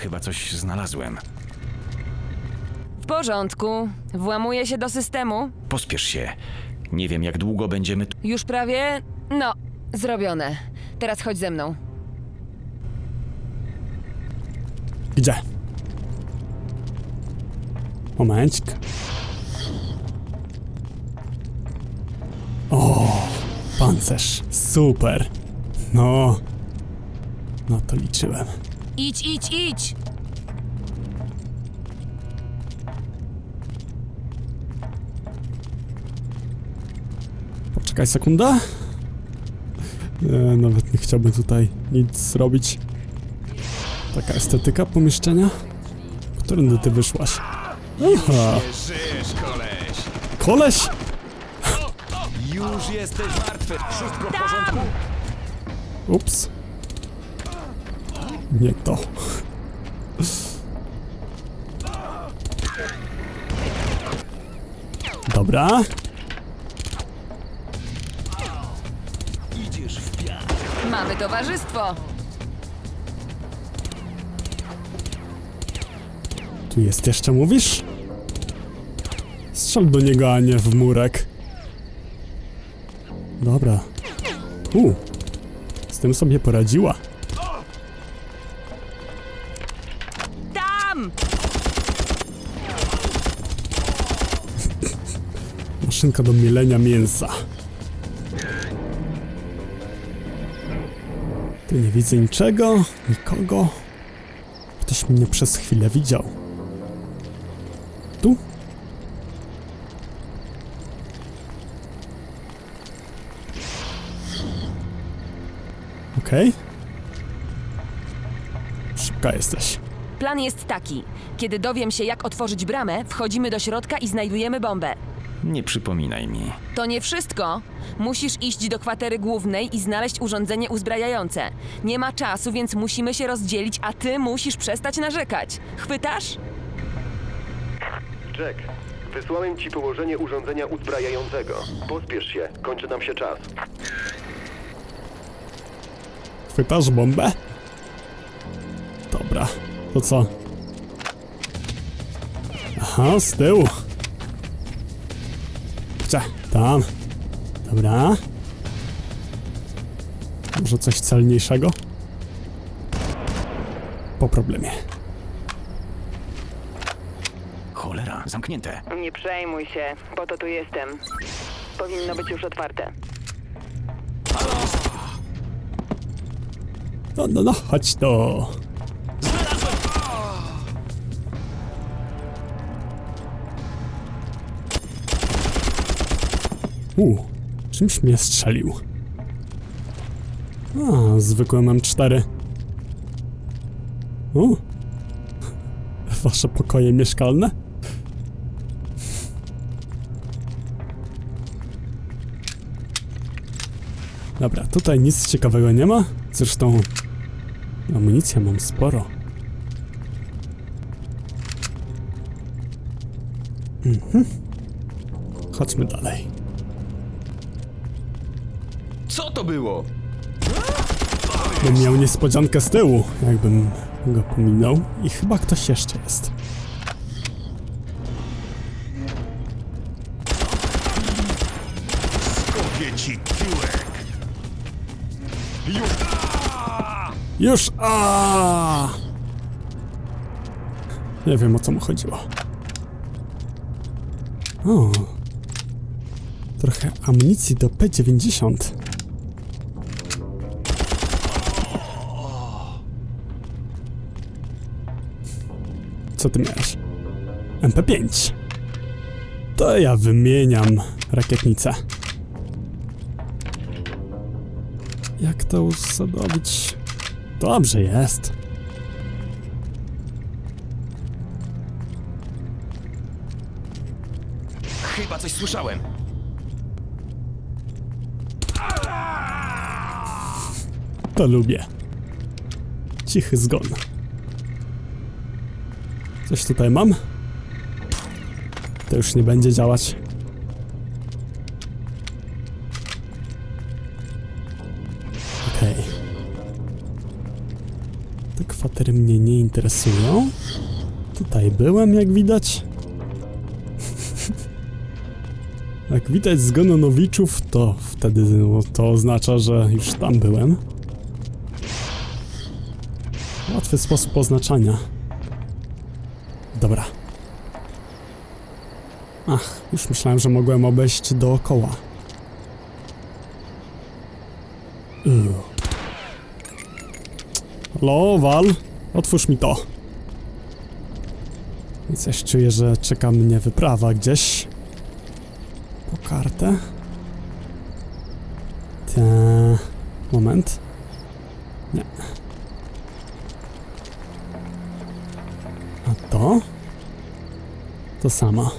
Chyba coś znalazłem. W porządku. Włamuję się do systemu. Pospiesz się. Nie wiem, jak długo będziemy tu. Już prawie. No, zrobione. Teraz chodź ze mną. Gdzie? Momencik. O, pancerz. Super. No. No to liczyłem. Idź, idź, idź! Poczekaj sekundę. Nie, nawet nie chciałbym tutaj nic zrobić. Taka estetyka pomieszczenia. Którędy ty wyszłaś? Aha, Żyjesz, koleś! koleś! Już jesteś martwy! Wszystko w porządku? Ups. Nie to. Dobra. Idziesz w piach. Mamy towarzystwo. Tu jest jeszcze, mówisz? Strzel do niego, a nie w murek. Dobra. U. Z tym sobie poradziła. Maszynka do mielenia mięsa. Tu nie widzę niczego, nikogo. Ktoś mnie przez chwilę widział. Tu? Okej. Szybka jesteś. Plan jest taki. Kiedy dowiem się, jak otworzyć bramę, wchodzimy do środka i znajdujemy bombę. Nie przypominaj mi. To nie wszystko. Musisz iść do kwatery głównej i znaleźć urządzenie uzbrajające. Nie ma czasu, więc musimy się rozdzielić, a ty musisz przestać narzekać. Chwytasz? Jack, wysłałem ci położenie urządzenia uzbrajającego. Pospiesz się, kończy nam się czas. Chwytasz bombę? Dobra, to co? Aha, z tyłu. Tam. Dobra. Może coś celniejszego? Po problemie. Cholera, zamknięte. Nie przejmuj się, po to tu jestem. Powinno być już otwarte. No, no, no, chodź to. U, czymś mnie strzelił. A, zwykłe mam cztery. U, wasze pokoje mieszkalne? Dobra, tutaj nic ciekawego nie ma. Zresztą Amunicja mam sporo. Mhm. Chodźmy dalej. Co to było? Bym miał niespodziankę z tyłu, jakbym go pominął. I chyba ktoś jeszcze jest. Kopię ci tyłek! Już! Już! A! Nie wiem o co mu chodziło. O. Trochę amunicji do P90. Co ty miałeś? MP5. To ja wymieniam rakietnicę. Jak to usadowić? Dobrze jest. Chyba coś słyszałem. To lubię. Cichy zgon. Coś tutaj mam? To już nie będzie działać. Okej. Te kwatery kwatery mnie nie interesują. Tutaj byłem, jak widać. jak widać z Gononowiczów, to wtedy no, to oznacza, że już tam byłem. Łatwy sposób oznaczania. Dobra. Ach, już myślałem, że mogłem obejść dookoła. Ugh. Halo, Wal? Otwórz mi to. I coś czuję, że czeka mnie wyprawa gdzieś. Po kartę. Te... Moment. Nie. To? To samo.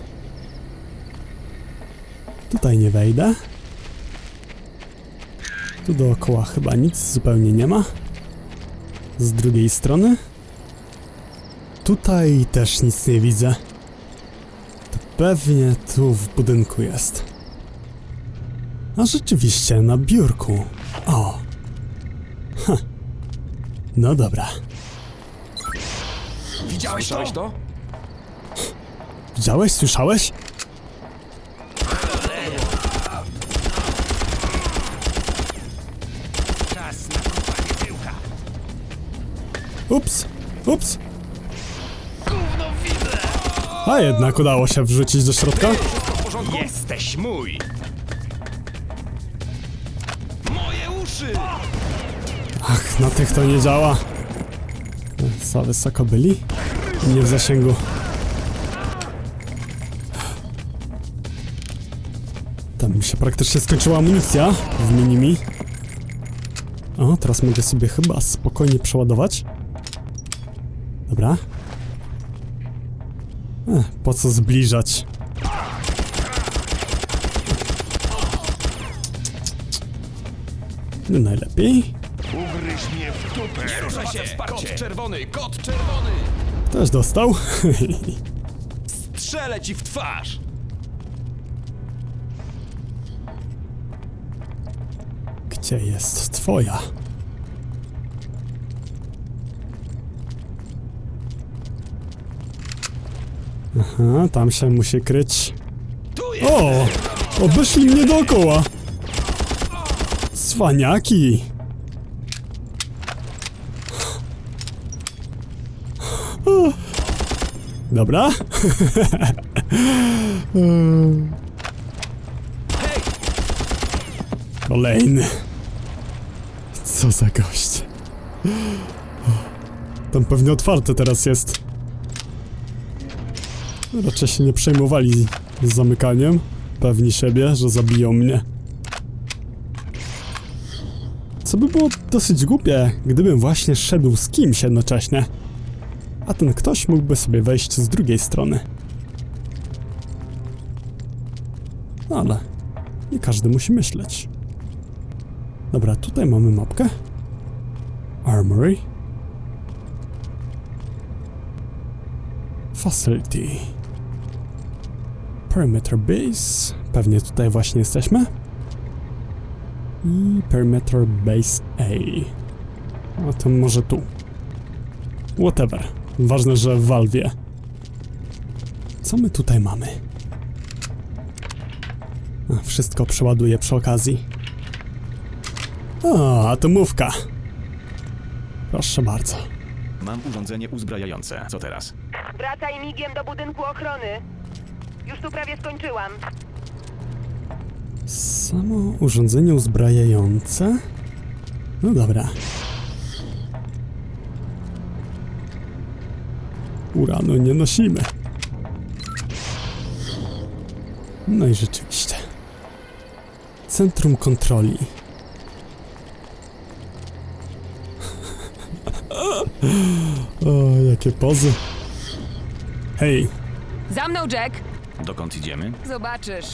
Tutaj nie wejdę. Tu dookoła chyba nic zupełnie nie ma. Z drugiej strony? Tutaj też nic nie widzę. To pewnie tu w budynku jest. A rzeczywiście, na biurku. O. Ha. No dobra. Widziałeś to? to? Widziałeś? Słyszałeś? Czas na kopanie tyłka. Ups, ups. A jednak udało się wrzucić do środka. W porządku? Jesteś mój. Moje uszy! Ach, na tych to nie działa. Za wysoko byli? Nie w zasięgu. Tam mi się praktycznie skończyła amunicja w minimi. O, teraz mogę sobie chyba spokojnie przeładować. Dobra. Ech, po co zbliżać? Nie najlepiej. Ugryź mnie w dupę. Nie ruszaj się! Kot czerwony, kot czerwony! Też dostał. Strzelę ci w twarz! Gdzie jest twoja? Aha, tam się musi kryć. O! Obeszli mnie dookoła! Cwaniaki! Dobra. Kolejny. Co za gość. Tam pewnie otwarte teraz jest. Raczej się nie przejmowali zamykaniem. Pewni siebie, że zabiją mnie. Co by było dosyć głupie, gdybym właśnie szedł z kimś jednocześnie. A ten ktoś mógłby sobie wejść z drugiej strony. Ale nie każdy musi myśleć. Dobra, tutaj mamy mapkę. Armory. Facility. Perimeter Base. Pewnie tutaj właśnie jesteśmy. I Perimeter Base A. A to może tu. Whatever. Ważne, że w Valve. Co my tutaj mamy? A, wszystko przeładuję przy okazji. O, atomówka. Proszę bardzo. Mam urządzenie uzbrajające. Co teraz? Wracaj migiem do budynku ochrony. Już tu prawie skończyłam. Samo urządzenie uzbrajające? No dobra. Uranu nie nosimy. No i rzeczywiście. Centrum kontroli. o, jakie pozy. Hej, Za mną, Jack! Dokąd idziemy? Zobaczysz.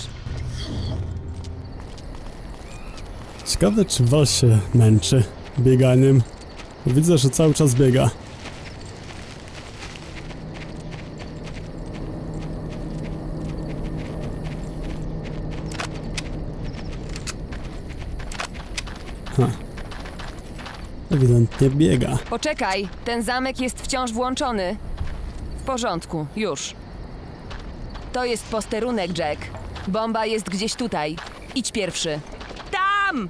Ciekawe, czy Wal się męczy bieganiem. Widzę, że cały czas biega. Ewidentnie biega. Poczekaj, ten zamek jest wciąż włączony. W porządku, już. To jest posterunek, Jack. Bomba jest gdzieś tutaj. Idź pierwszy. Tam!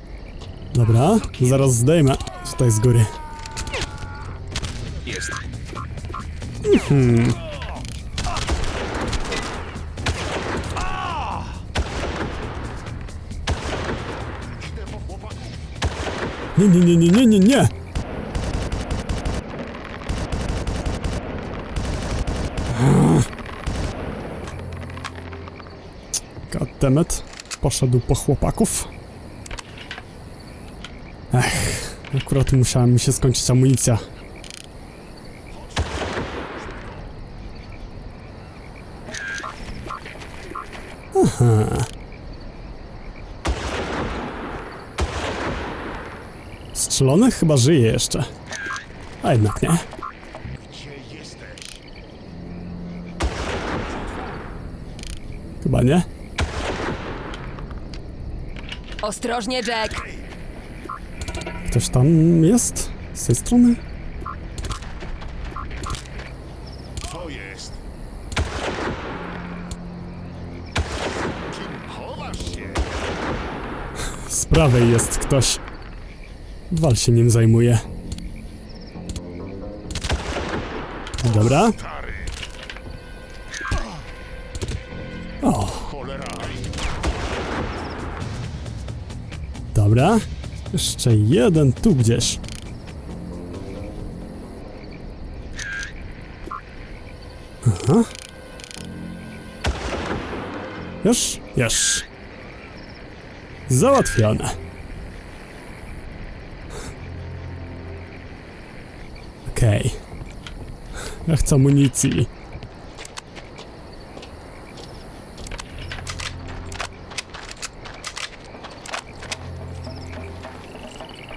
Dobra, zaraz zdejmę. Tutaj z góry. Jest. Nie, nie, nie, nie, nie, nie, nie! Goddammit. Poszedł po chłopaków. Ech, akurat musiała mi się skończyć amunicja. Aha. Strzelony? Chyba żyje jeszcze. A jednak nie. Chyba nie. Ostrożnie, Jack! Ktoś tam jest? Z tej strony? To jest. Kim chowasz się? Z prawej jest ktoś. Wal się nim zajmuje. Dobra. O, dobra. Jeszcze jeden tu gdzieś. Aha. Już? Już. Załatwione. Okej. Ja chcę amunicji.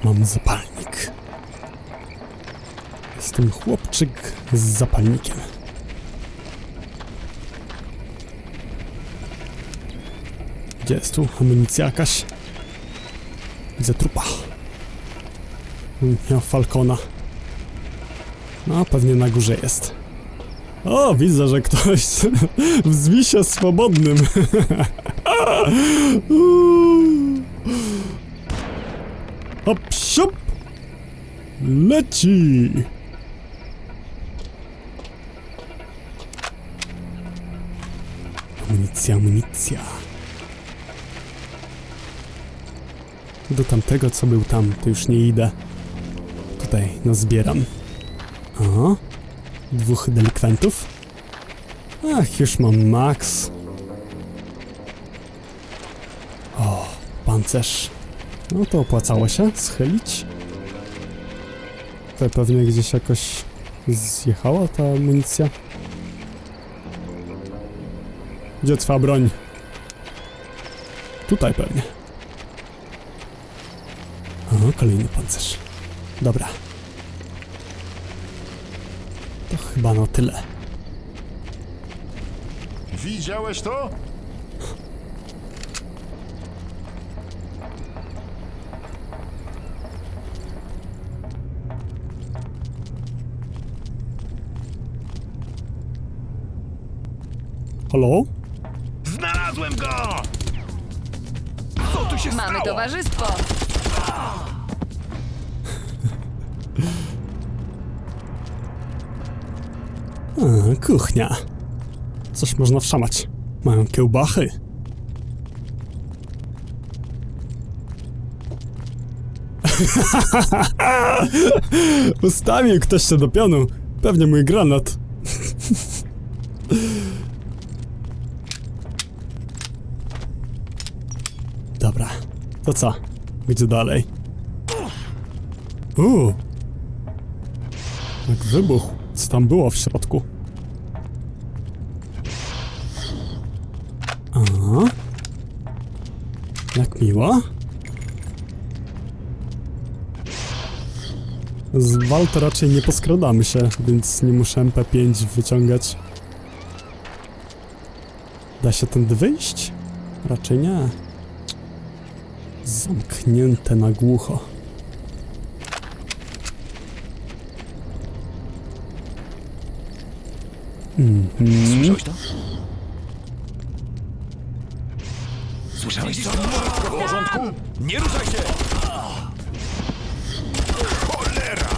Mam zapalnik. Jestem chłopczyk z zapalnikiem. Gdzie jest tu amunicja jakaś? Widzę trupa. Miał falcona. No, pewnie na górze jest. O, widzę, że ktoś wzwi się swobodnym. Hop, siup! Leci! Amunicja, amunicja. Do tamtego, co był tam, to już nie idę. Tutaj, no zbieram. O, dwóch delikwentów. Ach, już mam max. O, pancerz. No to opłacało się schylić. Tutaj pewnie gdzieś jakoś zjechała ta amunicja. Gdzie trwa broń? Tutaj pewnie. O, kolejny pancerz. Dobra. To chyba na tyle. Widziałeś to? Halo? Znalazłem go! Co tu się Mamy stało? towarzystwo! Kuchnia. Coś można wszamać. Mają kiełbachy. Ustawił ktoś się do pionu. Pewnie mój granat. Dobra, to co? Gdzie dalej? Uuu. Jak wybuch. Co tam było w środku? Jak miło. Z Walt raczej nie poskradamy się, więc nie muszę MP5 wyciągać. Da się tędy wyjść? Raczej nie. Zamknięte na głucho. Mhm. Słyszałeś to? Słyszałeś to? W porządku? Nie ruszaj się! Cholera!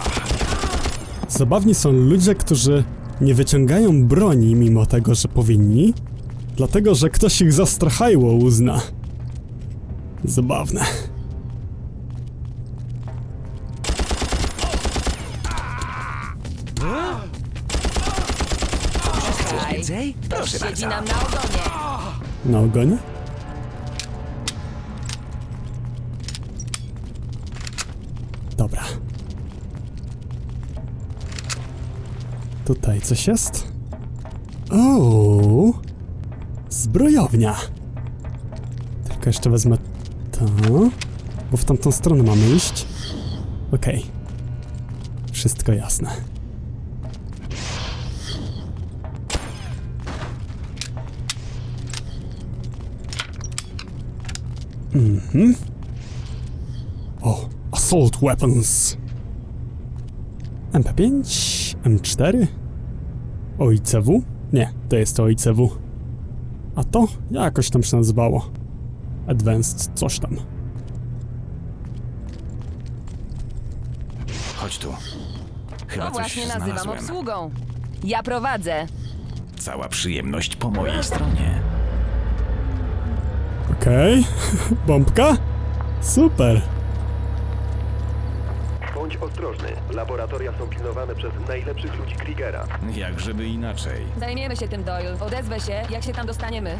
Zabawni są ludzie, którzy nie wyciągają broni mimo tego, że powinni, dlatego że ktoś ich za strachajło uzna. Zabawne. Więcej? Proszę Siedzi bardzo. nam na ogonie. Na ogonie? Dobra. Tutaj coś jest? O, Zbrojownia. Tylko jeszcze wezmę to, bo w tamtą stronę mamy iść. Okej. Wszystko jasne. O, assault weapons. MP5, M4, OICW? Nie, to jest to OICW. A to jakoś tam się nazywało. Advanced coś tam. Chodź tu. Chyba To coś właśnie nazywam znalazłem. obsługą. Ja prowadzę. Cała przyjemność po mojej stronie. Okej, bombka? Super. Bądź ostrożny. Laboratoria są pilnowane przez najlepszych ludzi Kriegera. Jak żeby inaczej. Zajmiemy się tym, Doyle. Odezwę się, jak się tam dostaniemy.